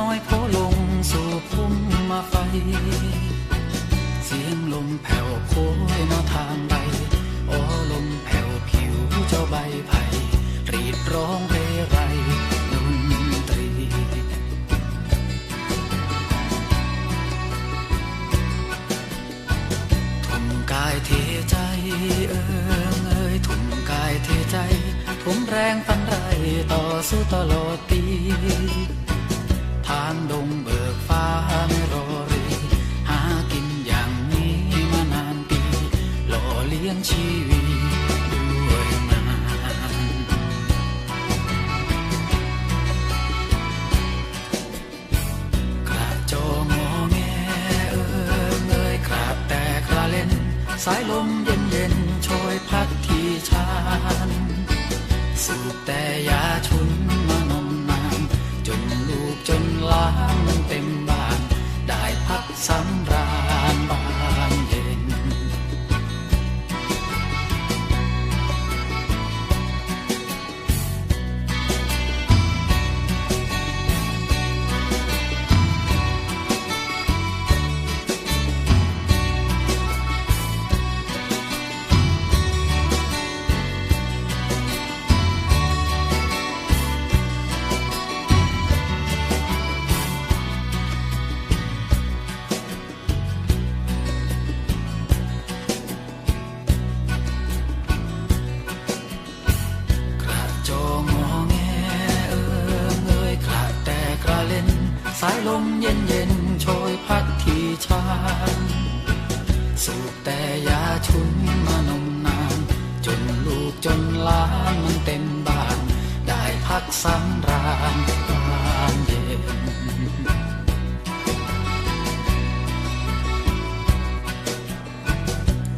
น้อยโพลงสู่พุ่มมาไฟ เสียงลมแผ่วโคยมาทางใบอ้อลมแผ่วผิวเจ้าใบไผ่รีดร้องเรไรดนตรีทุ่มกายเทใจเอิเอ้ทุ่มกายเทใจทุ่มแรงฟันไรต่อสู้ตลอดปี ทางดงเบิกฟ้าไม่รอรีหากินอย่างนี้มานานปีหล่อเลี้ยงชีวิตด้วยงานกระโจงอแงเอิงเอยกราบแต่กระเล่น สายลมเย็นเย็นๆโชยพัดที่ชานสูบแต่ยา สายลมเย็นเย็นโชยพัดที่ชานสูบแต่ยาชุนมานมนาน จนลูกจนล้านมันเต็มบ้าน ได้พักสำราญบานเย็น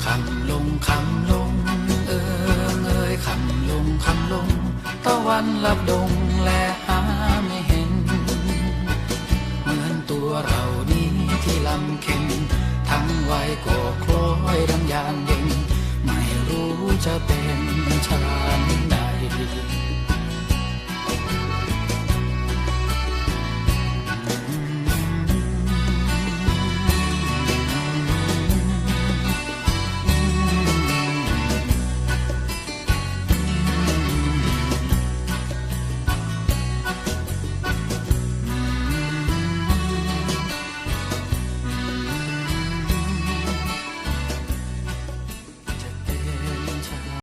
คำลงคำลง เอิงเอยคำลงคำลงตะวันลับดงำเค็นทั้งวัยก็คล้อยดังยานเย็นไม่รู้จะเป็น